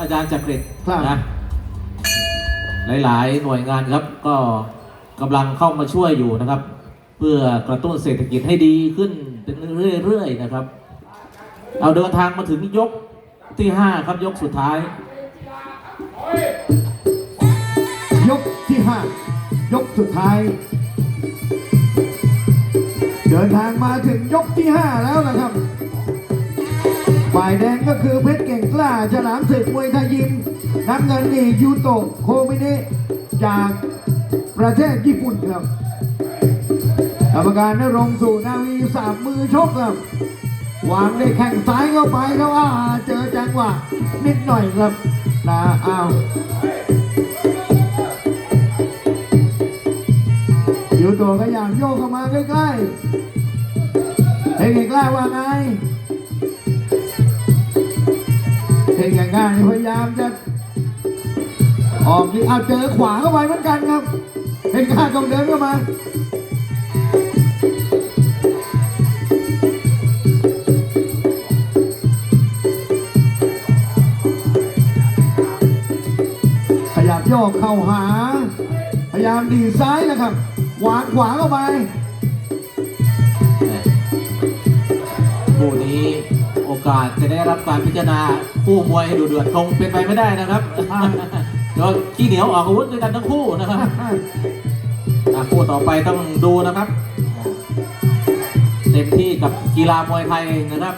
อาจารย์จักริดครับนะหลาย ๆ หน่วยงานครับก็กำลังเข้ามาช่วยอยู่นะครับ เพื่อกระตุ้นเศรษฐกิจให้ดีขึ้นเป็นเรื่อย ๆ นะครับ เอาเดินทางมาถึงยกที่ 5 ครับยกสุดท้าย ยกที่ห้ายกสุดท้าย เดินทางมาถึงยกที่ห้าแล้วนะครับ ฝ่ายแดงก็คือเพชรเก่งกล้า ฉลามศึกมวยไทยยิมน้ำเงินนี่ยูโตะโคมิเนะจากประเทศญี่ปุ่นครับกรรมการนรงสู่นาวีสามมือชกครับวางได้แข้งซ้ายเข้าไปครับอ่าเจอจังหวะนิดหน่อยครับนะอ้าวยูโตะก็อยากโยกเข้ามาใกล้ๆเฮ้ยเก่งกล้าว่าไง เฮ้ยเก่านี่พยายามจะออกนี่เอาเจอขวาเข้าไปเหมือนกันครับเฮ้ยเก่งกล้าต้องเดินเข้ามาขยับโยกเข้าหา พยายามดีดซ้ายนะครับวาขวาเข้าไปคู่นี้ โอกาสจะได้รับการพิจารณาคู่มวยให้ดูเดือดคงเป็นไปไม่ได้นะครับก็ขี้เหนียวออกอาวุธด้วยกันทั้งคู่นะครับคู่ต่อไปต้องดูนะครับเต็มที่กับกีฬามวยไทยนะครับ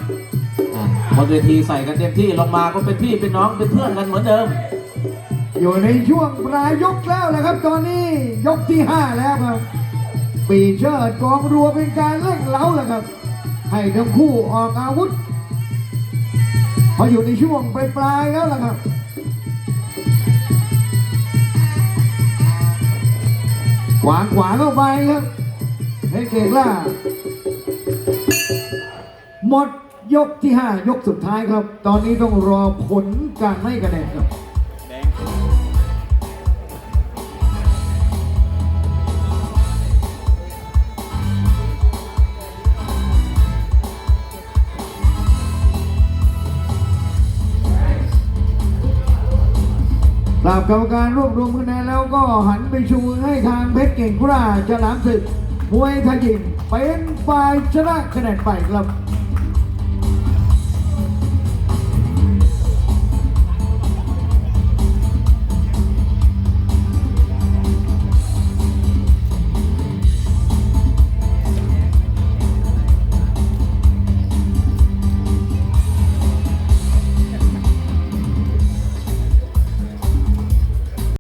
บนเวทีใส่กันเต็มที่ลงมาก็เป็นพี่เป็นน้องเป็นเพื่อนกันเหมือนเดิม อยู่ในช่วงปลายยกแล้วนะครับ ตอนนี้ยกที่ 5 แล้วครับ ปีเชิดกองรัวเป็นการเร่งเล้าแล้วครับ ให้ทั้งคู่ออกอาวุธ พออยู่ในช่วงปลายปลายๆแล้วล่ะครับขวางขวาเข้าไปครับให้เก่งล่า หมดยกที่ 5 ยกสุดท้ายครับ ตอนนี้ต้องรอผลการให้คะแนนครับ กราบกรรมการรวบรวมคะแนนแล้วก็หันไปชูให้ทางเพชรเก่งกล้าจะลามศึกมวยไทยยิมเป็นฝ่ายชนะคะแนนไปครับ